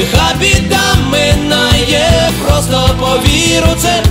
лиха біда минає, просто повіру це.